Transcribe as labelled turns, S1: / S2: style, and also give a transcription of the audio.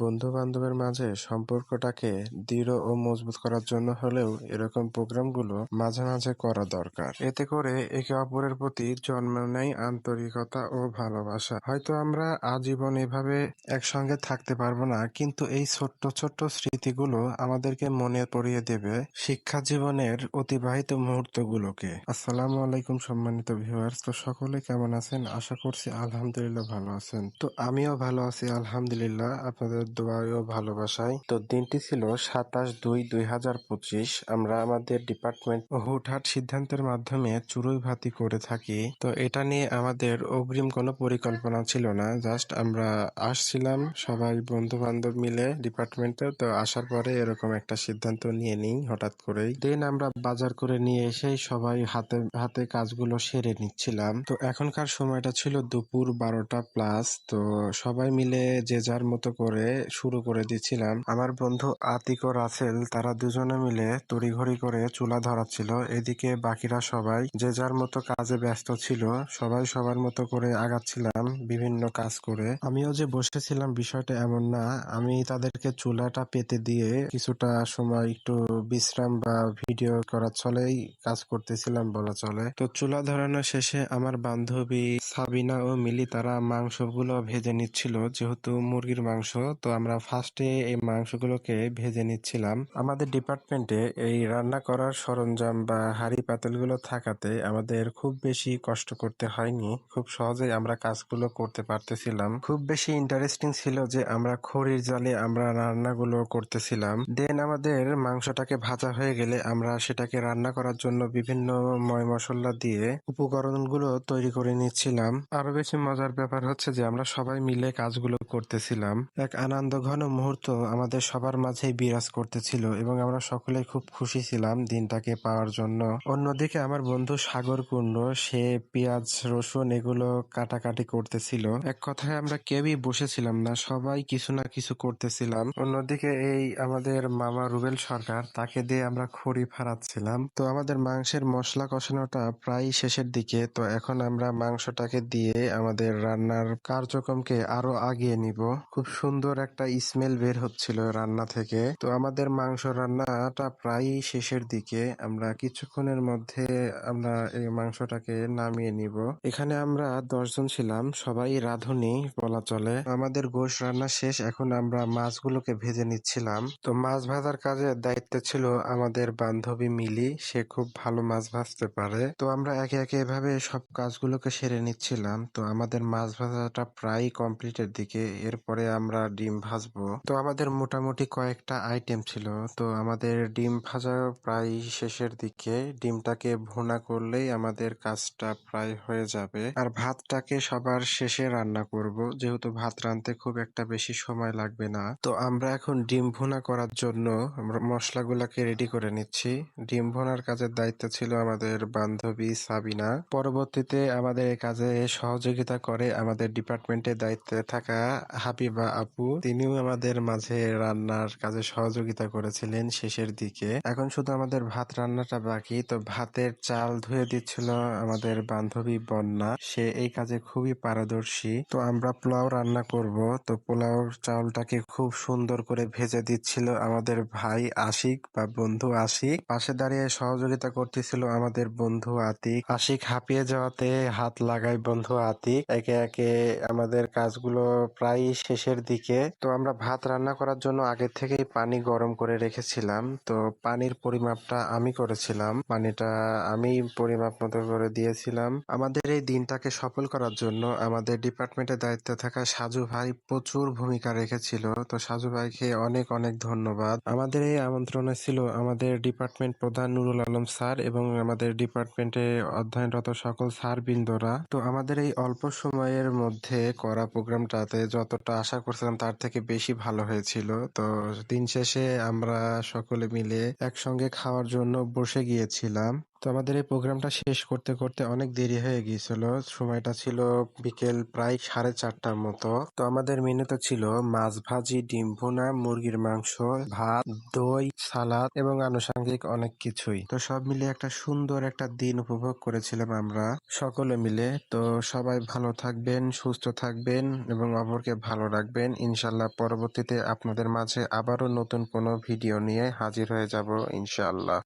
S1: বন্ধু বান্ধবের মাঝে সম্পর্কটাকে দৃঢ় ও মজবুত করার জন্য হলেও এরকম প্রোগ্রামগুলো মাঝে মাঝে করা দরকার। এতে করে একে অপরের প্রতি জন্ম নেয় আন্তরিকতা ও ভালোবাসা। হয়তো আমরা আজীবন এভাবে একসঙ্গে থাকতে পারব না, কিন্তু এই ছোট্ট ছোট্ট স্মৃতিগুলো আমাদেরকে মনে পড়িয়ে দেবে শিক্ষা জীবনের অতিবাহিত মুহূর্তগুলোকে। আসসালামু আলাইকুম, সম্মানিত ভিউয়ার্স তো সকলে কেমন আছেন? আশা করছি আলহামদুলিল্লাহ ভালো আছেন। তো আমিও ভালো আছি, আলহামদুলিল্লাহ। আপনাদের দোয়ায় ও ভালোবাসায়। তো দিনটি ছিল সাতাশ দুই দুই হাজার পঁচিশ। আমরা আমাদের ডিপার্টমেন্ট হুটহাট সিদ্ধান্তের মাধ্যমে চুরুই ভাতি করে থাকি। তো এটা নিয়ে আমাদের অগ্রিম কোনো পরিকল্পনা ছিল না। জাস্ট আমরা আসছিলাম সবাই বন্ধু বান্ধব মিলে ডিপার্টমেন্টে। তো আসার পরে এরকম একটা সিদ্ধান্ত নিয়ে নিই হঠাৎ করেই। দেন আমরা বাজার করে নিয়ে এসেই সবাই হাতে হাতে কাজগুলো সেরে নিচ্ছিলাম। তো এখনকার সময়টা ছিল দুপুর বারোটা প্লাস। তো সবাই মিলে যে যার মতো করে শুরু করে দিচ্ছিলাম। আমার বন্ধু আতিক ও রাসেল, তারা দুজনে মিলে তড়িঘড়ি করে চুলা ধরাচ্ছিল। এদিকে বাকিরা সবাই যে যার মতো কাজে ব্যস্ত ছিল, সবাই সবার মতো করে আগাচ্ছিলাম বিভিন্ন কাজ করে। আমিও যে বসেছিলাম বিষয়টা এমন না। আমি তাদেরকে চুলাটা পেতে দিয়ে কিছুটা সময় একটু বিশ্রাম বা ভিডিও করার চলেই কাজ করতেছিলাম বলা চলে। তো চুলা ধরানো শেষে আমার বান্ধবী সাবিনা ও মিলি, তারা মাংসগুলো ভেজে নিচ্ছিল। যেহেতু মুরগির মাংস তো আমরা ফার্স্টে এই মাংসগুলোকে ভেজে নিচ্ছিলাম। আমাদের ডিপার্টমেন্টে এই রান্না করার সরঞ্জাম বা হাঁড়ি পাতিলগুলো থাকাতে আমাদের খুব বেশি কষ্ট করতে হয়নি। খুব সহজেই আমরা কাজগুলো করতে পারতেছিলাম। খুব বেশি ইন্টারেস্টিং ছিল যে আমরা খড়ির জালে আমরা রান্নাগুলো করতেছিলাম। দেন আমাদের মাংসটাকে ভাজা হয়ে গেলে আমরা সেটাকে রান্না করার জন্য বিভিন্ন ময় মশলা দিয়ে উপকরণগুলো তৈরি করে নিচ্ছিলাম। আরও বেশি মজার ব্যাপার হচ্ছে যে আমরা সবাই মিলে কাজগুলো করতেছিলাম। এক আনন্দ, ঘন মুহূর্ত আমাদের সবার মাঝেই বিরাজ করতেছিল এবং আমরা সকলে খুব খুশি ছিলাম দিনটাকে পাওয়ার জন্য। অন্যদিকে আমার বন্ধু সাগর কুণ্ড, সে পেঁয়াজ, রসুন এগুলো কাটাকাটি করতেছিল। এক কথায় আমরা কেউই বসেছিলাম না, সবাই কিছু না কিছু করতেছিলাম। অন্যদিকে এই আমাদের মামা রুবেল সরকার, তাকে দিয়ে আমরা খড়ি ফাড়াচ্ছিলাম। তো আমাদের মাংসের মশলা কষানোটা প্রায় শেষের দিকে, তো এখন আমরা মাংসটাকে দিয়ে আমাদের রান্নার কার্যক্রমকে আরও আগিয়ে নিব। খুব সুন্দর একটা স্মেল বের হচ্ছিল রান্না থেকে। তো আমাদের মাংস রান্নাটা প্রায় শেষের দিকে। আমরা কিছুক্ষণের মধ্যে আমরা এই মাংসটাকে নামিয়ে নিব। এখানে আমরা দশজন ছিলাম, সবাই রাঁধুনি বলা চলে। আমাদের গোশ রান্না শেষ, এখন আমরা মাছগুলোকে ভেজে নিচ্ছিলাম। তো মাছ ভাজার কাজে দায়িত্ব ছিল আমাদের বান্ধবী মিলি, সে খুব ভালো মাছ ভাজতে পারে। তো আমরা একে একে এভাবে সব কাজগুলোকে সেরে নিচ্ছিলাম। তো আমাদের মাছ ভাজাটা প্রায় কমপ্লিটের দিকে। এরপরে আমরা ডিম ভাজবো। তো আমাদের মোটামুটি কয়েকটা আইটেম ছিল। তো আমাদের ডিম ভাজা প্রায় শেষের দিকে। ডিমটাকে ভুনা করলেই আমাদের কাজটা প্রায় হয়ে যাবে। আর ভাতটাকে সবার শেষে রান্না করব। যেহেতু ভাত রাঁধতে খুব একটা বেশি সময় লাগবে না। তো আমরা এখন ডিম ভুনা করার জন্য মশলাগুলাকে রেডি করে নিচ্ছি। ডিম ভোনার কাজের দায়িত্ব ছিল আমাদের বান্ধবী সাবিনা। পরবর্তীতে আমাদের কাজে সহযোগিতা করে আমাদের ডিপার্টমেন্টের দায়িত্বে থাকা হাবিবা আপু। তিনিও আমাদের মাঝে রান্নার কাজে সহযোগিতা করেছিলেন শেষের দিকে। এখন শুধু আমাদের ভাত রান্নাটা বাকি, তো ভাতের চাল ধুয়ে দিচ্ছিল আমাদের বান্ধবী বন্যা। সে এই কাজে খুবই পারদর্শী। তো আমরা পোলাও রান্না করব। তো পোলাও চাউলটাকে খুব সুন্দর করে ভেজে দিচ্ছিল আমাদের ভাই আশিক বা বন্ধু আশিক। পাশে দাঁড়িয়ে সহযোগিতা করতেছিল আমাদের বন্ধু আতিক। আশিক হাঁপিয়ে যাওয়াতে হাত লাগায় বন্ধু আতিক। একে একে আমাদের কাজগুলো প্রায় শেষের দিকে তো আমরা ভাত রান্না করার জন্য আগে থেকেই পানি গরম করে রেখেছিলাম। তো পানির পরিমাপটা আমি করেছিলাম। পানিটা আমি পরিমাপ মতো করে দিয়েছিলাম। আমাদের এই দিনটাকে সফল করার জন্য আমাদের ডিপার্টমেন্টের দায়িত্বে থাকা সাজু ভাই প্রচুর ভূমিকা রেখেছিল। তো সাজু ভাইকে অনেক অনেক ধন্যবাদ। আমাদের এই আমন্ত্রণে ছিল আমাদের ডিপার্টমেন্ট প্রধান নুরুল আলম স্যার এবং আমাদের ডিপার্টমেন্টে অধ্যয়নরত সকল স্যার বৃন্দরা তো আমাদের এই অল্প সময়ের মধ্যে করা প্রোগ্রামটাতে যতটা আশা করছিলাম তার থেকে বেশি ভালো হয়েছিল। তো দিন শেষে আমরা সকলে মিলে একসঙ্গে খাওয়ার জন্য বসে গিয়েছিলাম। তো আমাদের এই প্রোগ্রামটা শেষ করতে করতে অনেক দেরি হয়ে গিয়েছিল। সময়টা ছিল বিকেল প্রায় সাড়ে চারটার মতো। তো আমাদের মেনুতে ছিল মাছ ভাজি, ডিম ভুনা, মুরগির মাংস, ভাত, দই, সালাদ এবং আনুষঙ্গিক অনেক কিছুই। তো সব মিলে একটা সুন্দর একটা দিন উপভোগ করেছিলাম আমরা সকলে মিলে। তো সবাই ভালো থাকবেন, সুস্থ থাকবেন এবং অপরকে ভালো রাখবেন। ইনশাল্লাহ পরবর্তীতে আপনাদের মাঝে আবারও নতুন কোনো ভিডিও নিয়ে হাজির হয়ে যাব ইনশাআল্লাহ।